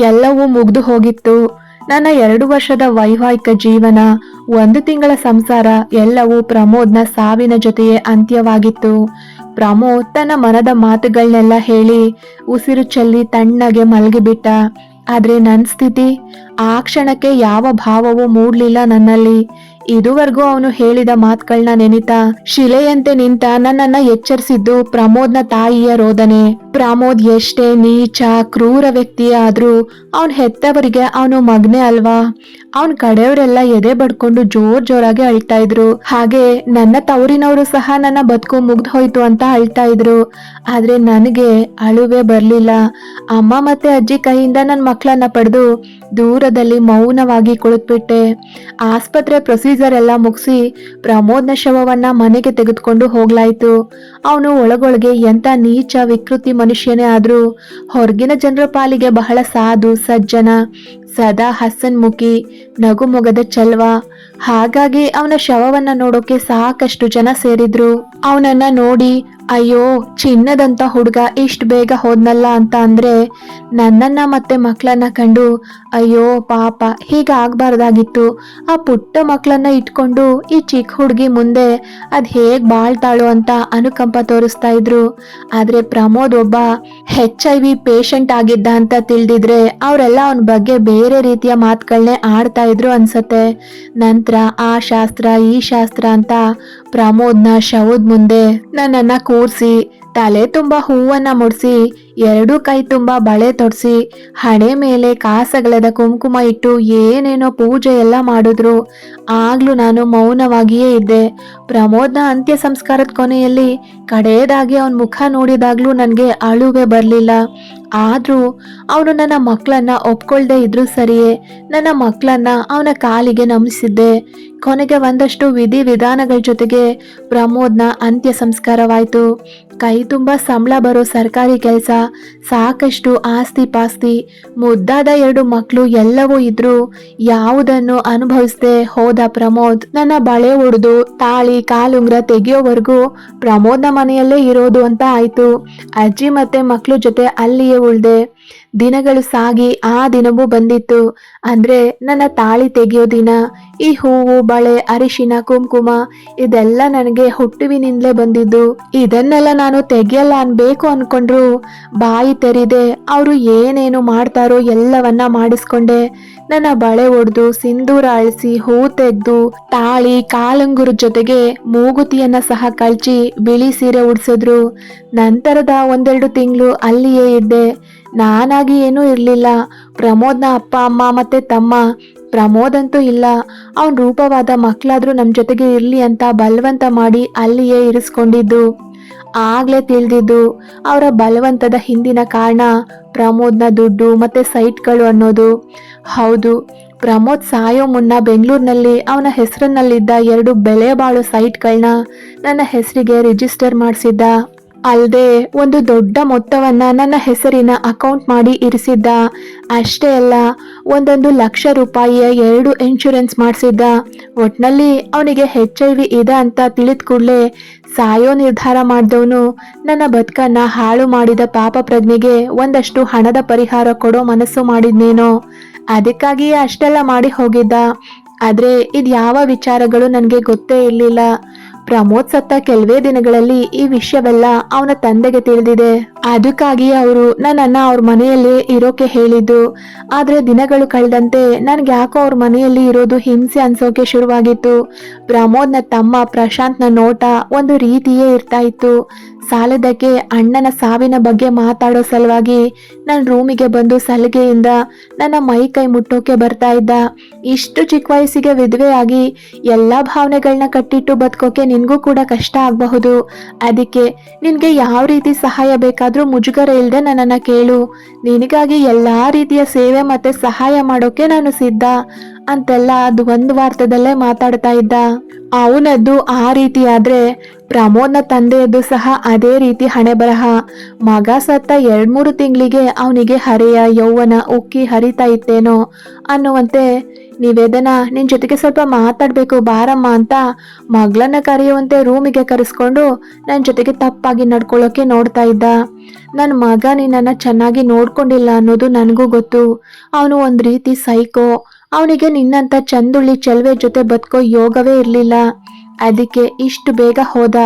ಎಲ್ಲವೂ ಮುಗ್ದು ಹೋಗಿತ್ತು. ನನ್ನ ಎರಡು ವರ್ಷದ ವೈವಾಹಿಕ ಜೀವನ, ಒಂದು ತಿಂಗಳ ಸಂಸಾರ ಎಲ್ಲವೂ ಪ್ರಮೋದ್ನ ಸಾವಿನ ಜೊತೆಯೇ ಅಂತ್ಯವಾಗಿತ್ತು. ಪ್ರಮೋದ್ ತನ್ನ ಮನದ ಮಾತುಗಳನ್ನೆಲ್ಲ ಹೇಳಿ ಉಸಿರು ಚೆಲ್ಲಿ ತಣ್ಣಗೆ ಮಲಗಿಬಿಟ್ಟ. ಆದರೆ ನನ್ನ ಸ್ಥಿತಿ, ಆ ಕ್ಷಣಕ್ಕೆ ಯಾವ ಭಾವವೂ ಮೂಡಲಿಲ್ಲ ನನ್ನಲ್ಲಿ. ಇದುವರೆಗೂ ಅವನು ಹೇಳಿದ ಮಾತುಗಳನ್ನ ನೆನಿತಾ, ಶಿಲೆಯಂತೆ ನಿಂತ ನನ್ನನ್ನ ಎಚ್ಚರಿಸಿದ್ದು ಪ್ರಮೋದ್ನ ತಾಯಿಯ ರೋದನೆ. ಪ್ರಮೋದ್ ಎಷ್ಟೇ ನೀಚ, ಕ್ರೂರ ವ್ಯಕ್ತಿ ಆದ್ರೂ ಅವನ್ ಹೆತ್ತವರಿಗೆ ಅವನು ಮಗ್ನೆ ಅಲ್ವಾ? ಅವನ್ ಕಡೆಯವರೆಲ್ಲ ಎದೆ ಬಡ್ಕೊಂಡು ಜೋರ್ ಜೋರಾಗಿ ಅಳ್ತಾ ಇದ್ರು. ಹಾಗೆ ನನ್ನ ತವರಿನವರು ಸಹ ನನ್ನ ಬದುಕು ಮುಗ್ದು ಹೋಯ್ತು ಅಂತ ಅಳ್ತಾ ಇದ್ರು. ಆದ್ರೆ ನನಗೆ ಅಳುವೆ ಬರ್ಲಿಲ್ಲ. ಅಮ್ಮ ಮತ್ತೆ ಅಜ್ಜಿ ಕೈಯಿಂದ ನನ್ನ ಮಕ್ಕಳನ್ನ ಪಡೆದು ದೂರದಲ್ಲಿ ಮೌನವಾಗಿ ಕುಳಿತ್ಬಿಟ್ಟೆ. ಆಸ್ಪತ್ರೆ ಪ್ರೊಸೀಜರ್ ಎಲ್ಲ ಮುಗಿಸಿ ಪ್ರಮೋದ್ನ ಶವವನ್ನ ಮನೆಗೆ ತೆಗೆದುಕೊಂಡು ಹೋಗ್ಲಾಯ್ತು. ಅವನು ಒಳಗೊಳಗೆ ಎಂತ ನೀಚ ವಿಕೃತಿ ಮನುಷ್ಯನೇ ಆದ್ರೂ ಹೊರಗಿನ ಜನರ ಪಾಲಿಗೆ ಬಹಳ ಸಾಧು, ಸಜ್ಜನ, ಸದಾ ಹಸನ್ಮುಖಿ, ನಗುಮೊಗದ ಚಲ್ವ. ಹಾಗಾಗಿ ಅವನ ಶವವನ್ನ ನೋಡೋಕೆ ಸಾಕಷ್ಟು ಜನ ಸೇರಿದ್ರು. ಅವನನ್ನ ನೋಡಿ ಅಯ್ಯೋ, ಚಿನ್ನದಂತ ಹುಡುಗ ಇಷ್ಟು ಬೇಗ ಹೋದ್ನಲ್ಲ ಅಂತ ಅಂದ್ರೆ ನನ್ನನ್ನ ಮತ್ತೆ ಮಕ್ಕಳನ್ನ ಕಂಡು, ಅಯ್ಯೋ, ಪಾಪ ಹೀಗಾಗಬಾರ್ದಾಗಿತ್ತು ಆ ಪುಟ್ಟ ಮಕ್ಕಳನ್ನ ಇಟ್ಕೊಂಡು ಈ ಚಿಕ್ಕ ಹುಡುಗಿ ಮುಂದೆ ಅದ್ ಹೇಗ್ ಬಾಳ್ತಾಳು ಅಂತ ಅನುಕಂಪ ತೋರಿಸ್ತಾ ಇದ್ರು. ಆದ್ರೆ ಪ್ರಮೋದ್ ಒಬ್ಬ ಹೆಚ್ ಐ ವಿ ಪೇಷಂಟ್ ಆಗಿದ್ದ ಅಂತ ತಿಳಿದಿದ್ರೆ ಅವರೆಲ್ಲ ಅವನ ಬಗ್ಗೆ ಬೇರೆ ರೀತಿಯ ಮಾತುಗಳನ್ನೇ ಆಡ್ತಾ ಇದ್ರು ಅನ್ಸತ್ತೆ. ನಂತರ ಆ ಶಾಸ್ತ್ರ, ಈ ಶಾಸ್ತ್ರ ಅಂತ ಪ್ರಮೋದ್ನ ಶವದ ಮುಂದೆ ನನ್ನನ್ನ ಕೂರ್ಸಿ ತಲೆ ತುಂಬಾ ಹೂವನ್ನ ಮುಡ್ಸಿ ಎರಡೂ ಕೈ ತುಂಬಾ ಬಳೆ ತೊಡಿಸಿ ಹಣೆ ಮೇಲೆ ಕಾಸಗಳದ ಕುಂಕುಮ ಇಟ್ಟು ಏನೇನೋ ಪೂಜೆ ಎಲ್ಲ ಮಾಡಿದ್ರು. ಆಗ್ಲೂ ನಾನು ಮೌನವಾಗಿಯೇ ಇದ್ದೆ. ಪ್ರಮೋದ್ನ ಅಂತ್ಯ ಸಂಸ್ಕಾರದ ಕೊನೆಯಲ್ಲಿ ಕಡೆಯದಾಗಿ ಅವನ ಮುಖ ನೋಡಿದಾಗ್ಲೂ ನನಗೆ ಅಳುವೆ ಬರಲಿಲ್ಲ. ಆದರೂ ಅವನು ನನ್ನ ಮಕ್ಕಳನ್ನ ಒಪ್ಕೊಳ್ದೆ ಇದ್ರೂ ಸರಿಯೇ. ನನ್ನ ಮಕ್ಕಳನ್ನ ಅವನ ಕಾಲಿಗೆ ನಮಿಸಿದ್ದೆ. ಕೊನೆಗೆ ಒಂದಷ್ಟು ವಿಧಿ ವಿಧಾನಗಳ ಜೊತೆಗೆ ಪ್ರಮೋದ್ನ ಅಂತ್ಯ ಸಂಸ್ಕಾರವಾಯ್ತು. ಕೈ ತುಂಬ ಸಂಬಳ ಬರೋ ಸರ್ಕಾರಿ ಕೆಲಸ. ಸಾಕಷ್ಟು ಆಸ್ತಿ ಪಾಸ್ತಿ, ಮುದ್ದಾದ ಎರಡು ಮಕ್ಕಳು ಎಲ್ಲವೂ ಇದ್ರು ಯಾವುದನ್ನು ಅನುಭವಿಸದೆ ಹೋದ ಪ್ರಮೋದ್ ನನ್ನ ಬಳೆ ಒಡೆದು ತಾಳಿ ಕಾಲುಂಗ್ರ ತೆಗೆಯೋವರೆಗೂ ಪ್ರಮೋದ್ನ ಮನೆಯಲ್ಲೇ ಇರೋದು ಅಂತ ಆಯ್ತು. ಅಜ್ಜಿ ಮತ್ತೆ ಮಕ್ಕಳು ಜೊತೆ ಅಲ್ಲಿಯೇ ಉಳ್ದೆ ದಿನಗಳು ಸಾಗಿ ಆ ದಿನವೂ ಬಂದಿತ್ತು. ಅಂದ್ರೆ ನನ್ನ ತಾಳಿ ತೆಗೆಯೋ ದಿನ, ಈ ಹೂವು, ಬಳೆ, ಅರಿಶಿನ, ಕುಂಕುಮ, ಇದೆಲ್ಲ ನನಗೆ ಹುಟ್ಟುವಿನಿಂದಲೇ ಬಂದಿದ್ದು. ಇದನ್ನೆಲ್ಲ ನಾನು ತೆಗೆಯಲ್ಲ ಅನ್ಬೇಕು ಅನ್ಕೊಂಡ್ರು, ಬಾಯಿ ತೆರಿದೆ ಅವರು ಏನೇನು ಮಾಡ್ತಾರೋ ಎಲ್ಲವನ್ನ ಮಾಡಿಸ್ಕೊಂಡೆ. ನನ್ನ ಬಳೆ ಒಡೆದು ಸಿಂಧೂರ ಅಳಿಸಿ, ಹೂ ತೆಗೆದು, ತಾಳಿ, ಕಾಲಂಗುರ ಜೊತೆಗೆ ಮೂಗುತಿಯನ್ನ ಸಹ ಕಳ್ಚಿ ಬಿಳಿ ಸೀರೆ ಉಡ್ಸಿದ್ರು. ನಂತರದ ಒಂದೆರಡು ತಿಂಗಳು ಅಲ್ಲಿಯೇ ಇದ್ದೆ. ನಾನಾಗಿ ಏನೂ ಇರಲಿಲ್ಲ. ಪ್ರಮೋದ್ನ ಅಪ್ಪ, ಅಮ್ಮ ಮತ್ತೆ ತಮ್ಮ. ಪ್ರಮೋದ್ ಅಂತೂ ಇಲ್ಲ. ಅವನ ರೂಪವಾದ ಮಕ್ಕಳಾದರೂ ನಮ್ಮ ಜೊತೆಗೆ ಇರಲಿ ಅಂತ ಬಲವಂತ ಮಾಡಿ ಅಲ್ಲಿಯೇ ಇರಿಸ್ಕೊಂಡಿದ್ದು. ಆಗ್ಲೇ ತಿಳಿದಿದ್ದು ಅವರ ಬಲವಂತದ ಹಿಂದಿನ ಕಾರಣ ಪ್ರಮೋದ್ನ ದುಡ್ಡು ಮತ್ತೆ ಸೈಟ್ಗಳು ಅನ್ನೋದು. ಹೌದು, ಪ್ರಮೋದ್ ಸಾಯೋ ಮುನ್ನ ಬೆಂಗಳೂರಿನಲ್ಲಿ ಅವನ ಹೆಸರಿನಲ್ಲಿದ್ದ ಎರಡು ಬೆಲೆ ಬಾಳೋ ಸೈಟ್ಗಳನ್ನ ನನ್ನ ಹೆಸರಿಗೆ ರಿಜಿಸ್ಟರ್ ಮಾಡಿಸಿದ್ದ. ಅಲ್ಲದೆ ಒಂದು ದೊಡ್ಡ ಮೊತ್ತವನ್ನ ನನ್ನ ಹೆಸರಿನ ಅಕೌಂಟ್ ಮಾಡಿ ಇರಿಸಿದ್ದ. ಅಷ್ಟೇ ಅಲ್ಲ, ಒಂದೊಂದು ಲಕ್ಷ ರೂಪಾಯಿಯ ಎರಡು ಇನ್ಶೂರೆನ್ಸ್ ಮಾಡಿಸಿದ್ದ. ಒಟ್ನಲ್ಲಿ ಅವನಿಗೆ ಹೆಚ್ ಐ ವಿ ಇದೆ ಅಂತ ತಿಳಿದ ಕೂಡಲೇ ಸಾಯೋ ನಿರ್ಧಾರ ಮಾಡಿದವನು ನನ್ನ ಬದುಕನ್ನ ಹಾಳು ಮಾಡಿದ ಪಾಪ ಪ್ರಜ್ಞೆಗೆ ಒಂದಷ್ಟು ಹಣದ ಪರಿಹಾರ ಕೊಡೋ ಮನಸ್ಸು ಮಾಡಿದ್ನೇನೋ. ಅದಕ್ಕಾಗಿಯೇ ಅಷ್ಟೆಲ್ಲ ಮಾಡಿ ಹೋಗಿದ್ದ. ಆದ್ರೆ ಇದು ಯಾವ ವಿಚಾರಗಳು ನನಗೆ ಗೊತ್ತೇ ಇರಲಿಲ್ಲ. ಪ್ರಮೋದ್ ಸತ್ತ ಕೆಲವೇ ದಿನಗಳಲ್ಲಿ ಈ ವಿಷಯವೆಲ್ಲ ಅವನ ತಂದೆಗೆ ತಿಳಿದಿದೆ. ಅದಕ್ಕಾಗಿ ಅವರು ನನ್ನನ್ನ ಅವ್ರ ಮನೆಯಲ್ಲಿ ಇರೋಕೆ ಹೇಳಿದ್ದು. ಆದ್ರೆ ದಿನಗಳು ಕಳೆದಂತೆ ನನ್ಗೆ ಯಾಕೋ ಅವ್ರ ಮನೆಯಲ್ಲಿ ಇರೋದು ಹಿಂಸೆ ಅನ್ಸೋಕೆ ಶುರುವಾಗಿತ್ತು. ಪ್ರಮೋದ್ನ ತಮ್ಮ ಪ್ರಶಾಂತ್ನ ನೋಟ ಒಂದು ರೀತಿಯೇ ಇರ್ತಾ ಇತ್ತು. ಸಾಲದಕ್ಕೆ ಅಣ್ಣನ ಸಾವಿನ ಬಗ್ಗೆ ಮಾತಾಡೋ ಸಲುವಾಗಿ ನನ್ನ ರೂಮಿಗೆ ಬಂದು ಸಲಿಗೆಯಿಂದ ನನ್ನ ಮೈ ಕೈ ಮುಟ್ಟೋಕೆ ಬರ್ತಾ ಇದ್ದ. ಇಷ್ಟು ಚಿಕ್ಕ ವಯಸ್ಸಿಗೆ ವಿಧವೆಯಾಗಿ ಎಲ್ಲ ಭಾವನೆಗಳನ್ನ ಕಟ್ಟಿಟ್ಟು ಬದುಕೋಕೆ ನಿನಗೂ ಕೂಡ ಕಷ್ಟ ಆಗಬಹುದು. ಅದಕ್ಕೆ ನಿನಗೆ ಯಾವ ರೀತಿ ಸಹಾಯ ಬೇಕಾದರೂ ಮುಜುಗರ ಇಲ್ಲದೆ ನನ್ನನ್ನು ಕೇಳು. ನಿನಗಾಗಿ ಎಲ್ಲ ರೀತಿಯ ಸೇವೆ ಮತ್ತೆ ಸಹಾಯ ಮಾಡೋಕೆ ನಾನು ಸಿದ್ಧ. ಅಂತೆಲ್ಲ ಅದು ಒಂದು ವಾರ್ತದಲ್ಲೇ ಮಾತಾಡ್ತಾ ಇದ್ದ. ಅವನದ್ದು ಆ ರೀತಿ ಆದ್ರೆ ಪ್ರಮೋದ್ನ ತಂದೆಯದ್ದು ಸಹ ಅದೇ ರೀತಿ ಹಣೆ ಬರಹ. ಮಗ ಸತ್ತ ಎರಡ್ಮೂರು ತಿಂಗಳಿಗೆ ಅವನಿಗೆ ಹರೆಯ ಯೌವನ ಉಕ್ಕಿ ಹರಿತಾ ಇತ್ತೇನೋ ಅನ್ನುವಂತೆ ನಿವೇದನ, ನಿನ್ ಜೊತೆಗೆ ಸ್ವಲ್ಪ ಮಾತಾಡಬೇಕು, ಬಾರಮ್ಮ ಅಂತ ಮಗಳನ್ನ ಕರೆಯುವಂತೆ ರೂಮಿಗೆ ಕರೆಸ್ಕೊಂಡು ನನ್ನ ಜೊತೆಗೆ ತಪ್ಪಾಗಿ ನಡ್ಕೊಳ್ಳೋಕೆ ನೋಡ್ತಾ ಇದ್ದ. ನನ್ನ ಮಗ ನಿನ್ನನ್ನು ಚೆನ್ನಾಗಿ ನೋಡ್ಕೊಂಡಿಲ್ಲ ಅನ್ನೋದು ನನಗೂ ಗೊತ್ತು. ಅವನು ಒಂದು ರೀತಿ ಸೈಕೋ ಅವನಿಗೆ ನಿನ್ನಂತ ಚಂದುಳ್ಳಿ ಚೆಲ್ವೆ ಜೊತೆ ಬದುಕೋ ಯೋಗವೇ ಇರಲಿಲ್ಲ. ಅದಕ್ಕೆ ಇಷ್ಟು ಬೇಗ ಹೋದ.